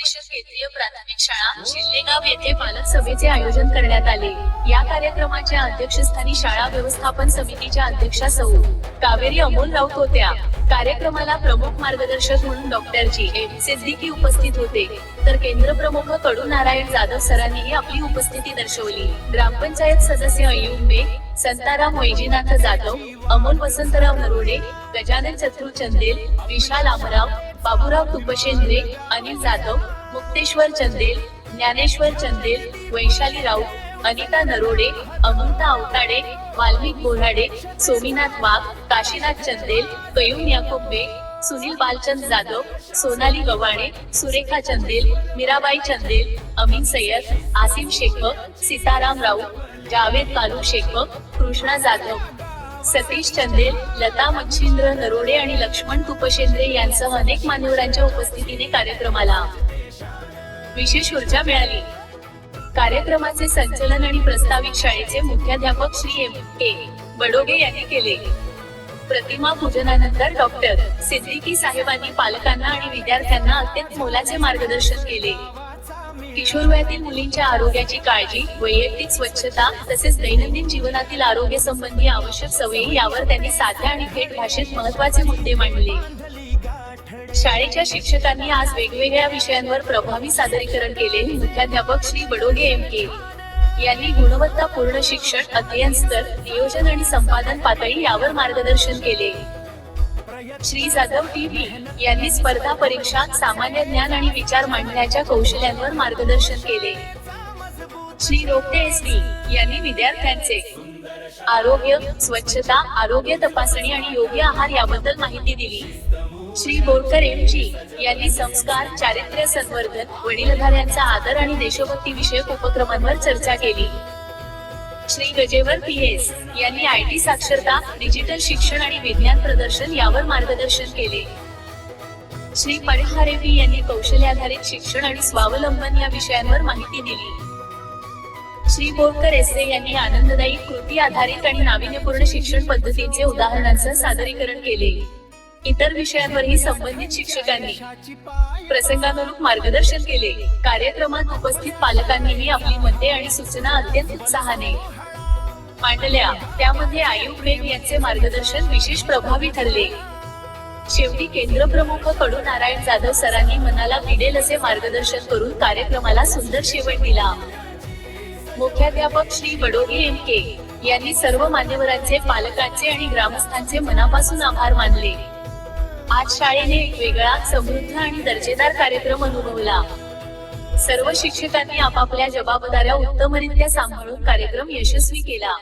परिषद केंद्रीय प्राथमिक शाळा शिल्लेगाव येथे पालक सभेचे आयोजन करण्यात आले. या कार्यक्रमाच्या अध्यक्षस्थानी शाळा व्यवस्थापन समितीच्या अध्यक्षा सौ. कावेरी अमोल राऊत होत्या. कार्यक्रमाला प्रमुख मार्गदर्शक म्हणून डॉक्टर जी. एम. सिद्दीकी उपस्थित होते. तर केंद्र प्रमुख कडू नारायण जाधव सरांनीही आपली उपस्थिती दर्शवली. ग्रामपंचायत सदस्य अय्यूब बेग संताराम वैजीनाथ जाधव अमोल वसंतराव नरोडे गजानन चतुर चंदेल विशाल आमराव बाबूराव तुपशेंद्रे अनिल जाधव मुक्तेश्वर चंदेल ज्ञानेश्वर चंदेल वैशाली राऊत अनिता नरोडे अमृता अवताडे वाल्मिक बोराडे सोमीनाथ वाघ काशीनाथ चंदेल कयूम याकूब सुनील बालचंद जाधव सोनाली गव्हाणे सुरेखा चंदेल मीराबाई चंदेल अमीन सय्यद आसिम शेख सीताराम राऊत जावेद कालू शेख कृष्णा जाधव. सतीश चंदेल लता मच्छिंद्र नरोडे आणि लक्ष्मण तुपशेंद्रे यांसह अनेक मान्यवरांच्या उपस्थितीने कार्यक्रमाला. विशेष ऊर्जा मिळाली. कार्यक्रमाचे संचलन आणि प्रस्तावित शाळेचे मुख्याध्यापक श्री एम के बडोगे यांनी केले. प्रतिमा पूजनानंतर डॉक्टर सिद्दीकी साहेबांनी पालकांना आणि विद्यार्थ्यांना अत्यंत मोलाचे मार्गदर्शन केले. किशोरवयातील मुलींच्या आरोग्याची काळजी वैयक्तिक स्वच्छता तसेच दैनंदिन जीवनातील आरोग्य संबंधी आवश्यक सवयी यावर त्यांनी साध्या आणि थेट भाषेत महत्त्वाचे मुद्दे मांडले. शाळेच्या शिक्षकांनी आज वेगवेगळ्या विषयांवर प्रभावी सादरीकरण केले. मुख्याध्यापक श्री बडोगे एम के. यांनी गुणवत्तापूर्ण शिक्षण अध्ययन स्तर नियोजन आणि संपादन पातळी यावर मार्गदर्शन केले. श्री जाधव टीव्ही यांनी स्पर्धा परीक्षात सामान्य ज्ञान आणि विचार मांडण्याच्या कौशल्यांवर मार्गदर्शन केले. श्री रोपटे एस डी यांनी विद्यार्थ्यांचे आरोग्य स्वच्छता आरोग्य तपासणी आणि योग्य आहार याबद्दल माहिती दिली. श्री बोरकर एम जी यांनी संस्कार चारित्र्य संवर्धन वडीलधाऱ्यांचा आदर आणि देशभक्ती विषयक उपक्रमांवर चर्चा केली. श्री गजेवर पी एस यांनी आय टी साक्षरता डिजिटल शिक्षण आणि विज्ञान प्रदर्शन यावर मार्गदर्शन केले. श्री पडहारे पी यांनी कौशल्याधारित शिक्षण आणि स्वावलंबन या विषयांवर माहिती दिली. श्री बोरकर एसे यांनी आनंददायी कृती आधारित आणि नाविन्यपूर्ण शिक्षण पद्धतीचे उदाहरणांसह सादरीकरण केले. इतर विषयांवरही संबंधित शिक्षकांनी प्रसंगानुरूप मार्गदर्शन केले. कार्यक्रमात उपस्थित पालकांनीही आपली मते आणि सूचना अत्यंत उत्साहाने मांडल्या. त्यामध्ये आयुब बेग यांचे मार्गदर्शन विशेष प्रभावी ठरले. शेवटी केंद्र प्रमुख कडू नारायण जाधव सरांनी मनाला भिडेल असे मार्गदर्शन करून कार्यक्रमाला सुंदर शेवट दिला. मुख्याध्यापक श्री बडोगी एम के यांनी सर्व मान्यवरांचे पालकांचे आणि ग्रामस्थांचे मनापासून आभार मानले. आज शाळेने एक वेगळा समृद्ध आणि दर्जेदार कार्यक्रम अनुभवला. सर्व शिक्षकांनी आपापल्या जबाबदाऱ्या उत्तमरित्या सांभाळून कार्यक्रम यशस्वी केला.